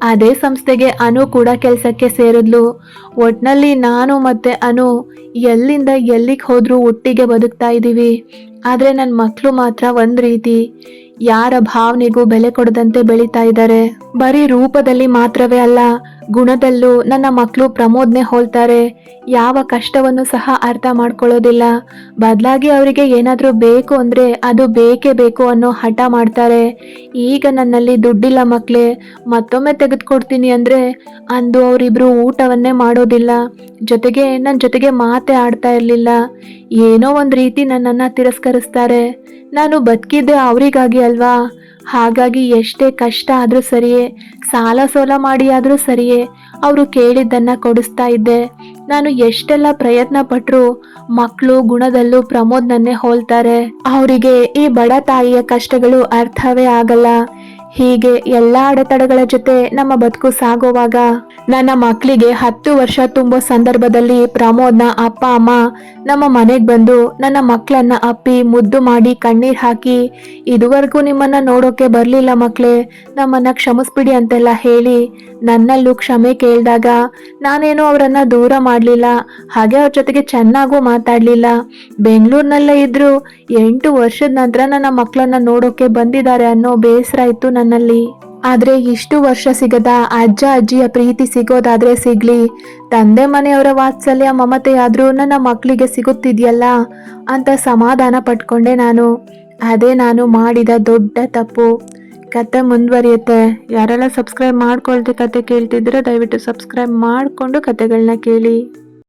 ಅದೇ ಸಂಸ್ಥೆಗೆ ಅನು ಕೂಡ ಕೆಲಸಕ್ಕೆ ಸೇರಿದ್ಲು. ಒಟ್ನಲ್ಲಿ ನಾನು ಮತ್ತೆ ಅನು ಎಲ್ಲಿಂದ ಎಲ್ಲಿಗೆ ಹೋದರೂ ಒಟ್ಟಿಗೆ ಬದುಕ್ತಾ ಇದ್ದೀವಿ. ಆದರೆ ನನ್ನ ಮಕ್ಕಳು ಮಾತ್ರ ಒಂದು ರೀತಿ. ಯಾರ ಭಾವನೆಗೂ ಬೆಲೆ ಕೊಡದಂತೆ ಬೆಳೀತಾ ಇದ್ದಾರೆ. ಬರೀ ರೂಪದಲ್ಲಿ ಮಾತ್ರವೇ ಅಲ್ಲ ಗುಣದಲ್ಲೂ ನನ್ನ ಮಕ್ಕಳು ಪ್ರಮೋದ್ನೆ ಹೋಲ್ತಾರೆ. ಯಾವ ಕಷ್ಟವನ್ನು ಸಹ ಅರ್ಥ ಮಾಡ್ಕೊಳ್ಳೋದಿಲ್ಲ. ಬದಲಾಗಿ ಅವರಿಗೆ ಏನಾದರೂ ಬೇಕು ಅಂದರೆ ಅದು ಬೇಕೇ ಬೇಕು ಅನ್ನೋ ಹಠ ಮಾಡ್ತಾರೆ. ಈಗ ನನ್ನಲ್ಲಿ ದುಡ್ಡಿಲ್ಲ ಮಕ್ಕಳೇ ಮತ್ತೊಮ್ಮೆ ತೆಗೆದುಕೊಡ್ತೀನಿ ಅಂದರೆ ಅಂದು ಅವರಿಬ್ಬರು ಊಟವನ್ನೇ ಮಾಡೋದಿಲ್ಲ. ಜೊತೆಗೆ ನನ್ನ ಜೊತೆಗೆ ಮಾತೇ ಆಡ್ತಾ ಇರಲಿಲ್ಲ. ಏನೋ ಒಂದು ರೀತಿ ನನ್ನನ್ನು ತಿರಸ್ಕರಿಸ್ತಾರೆ. ನಾನು ಬದುಕಿದ್ದೆ ಅವರಿಗಾಗಿ ಅಲ್ವಾ? ಹಾಗಾಗಿ ಎಷ್ಟೇ ಕಷ್ಟ ಆದರೂ ಸರಿಯೇ, ಸಾಲ ಸೋಲ ಮಾಡಿ ಆದರೂ ಸರಿಯೇ, ಅವರು ಕೇಳಿದ್ದನ್ನ ಕೊಡಿಸ್ತಾ ಇದ್ದೆ. ನಾನು ಎಷ್ಟೆಲ್ಲ ಪ್ರಯತ್ನ ಪಟ್ಟರು ಮಕ್ಕಳು ಗುಣದಲ್ಲೂ ಪ್ರಮೋದ್ನನ್ನೇ ಹೋಲ್ತಾರೆ. ಅವರಿಗೆ ಈ ಬಡ ತಾಯಿಯ ಕಷ್ಟಗಳು ಅರ್ಥವೇ ಆಗಲ್ಲ. ಹೀಗೆ ಎಲ್ಲ ಅಡೆತಡೆಗಳ ಜೊತೆ ನಮ್ಮ ಬದುಕು ಸಾಗುವಾಗ ನನ್ನ ಮಕ್ಕಳಿಗೆ ಹತ್ತು ವರ್ಷ ತುಂಬೋ ಸಂದರ್ಭದಲ್ಲಿ ಪ್ರಮೋದ್ನ ಅಪ್ಪ, ಅಮ್ಮ ನಮ್ಮ ಮನೆಗೆ ಬಂದು ನನ್ನ ಮಕ್ಕಳನ್ನ ಅಪ್ಪಿ, ಮುದ್ದು ಮಾಡಿ ಕಣ್ಣೀರ್ ಹಾಕಿ, ಇದುವರೆಗೂ ನಿಮ್ಮನ್ನ ನೋಡೋಕೆ ಬರಲಿಲ್ಲ ಮಕ್ಕಳೇ ನಮ್ಮನ್ನ ಕ್ಷಮಿಸ್ಬಿಡಿ ಅಂತೆಲ್ಲ ಹೇಳಿ ನನ್ನಲ್ಲೂ ಕ್ಷಮೆ ಕೇಳಿದಾಗ ನಾನೇನು ಅವರನ್ನ ದೂರ ಮಾಡಲಿಲ್ಲ, ಹಾಗೆ ಅವ್ರ ಜೊತೆಗೆ ಚೆನ್ನಾಗೂ ಮಾತಾಡಲಿಲ್ಲ. ಬೆಂಗಳೂರಿನಲ್ಲೇ ಇದ್ರು ಎಂಟು ವರ್ಷದ ನಂತರ ನನ್ನ ಮಕ್ಕಳನ್ನ ನೋಡೋಕೆ ಬಂದಿದ್ದಾರೆ ಅನ್ನೋ ಬೇಸರ ಇತ್ತು ನನ್ನಲ್ಲಿ. ಆದ್ರೆ ಇಷ್ಟು ವರ್ಷ ಸಿಗದ ಅಜ್ಜ ಅಜ್ಜಿಯ ಪ್ರೀತಿ ಸಿಗೋದಾದ್ರೆ ಸಿಗ್ಲಿ. ತಂದೆ ಮನೆಯವರ ವಾತ್ಸಲ್ಯ ಮಮತೆಯಾದ್ರೂ ನನ್ನ ಮಕ್ಕಳಿಗೆ ಸಿಗುತ್ತಿದೆಯಲ್ಲ? ಅಂತ ಸಮಾಧಾನ ಪಟ್ಕೊಂಡೆ ನಾನು. ಅದೇ ನಾನು ಮಾಡಿದ ದೊಡ್ಡ ತಪ್ಪು. ಕತೆ ಮುಂದುವರಿಯುತ್ತೆ. ಯಾರೆಲ್ಲ ಸಬ್ಸ್ಕ್ರೈಬ್ ಮಾಡ್ಕೊಳ್ದೆ ಕತೆ ಕೇಳ್ತಿದ್ರೆ ದಯವಿಟ್ಟು ಸಬ್ಸ್ಕ್ರೈಬ್ ಮಾಡಿಕೊಂಡು ಕತೆಗಳನ್ನ ಕೇಳಿ.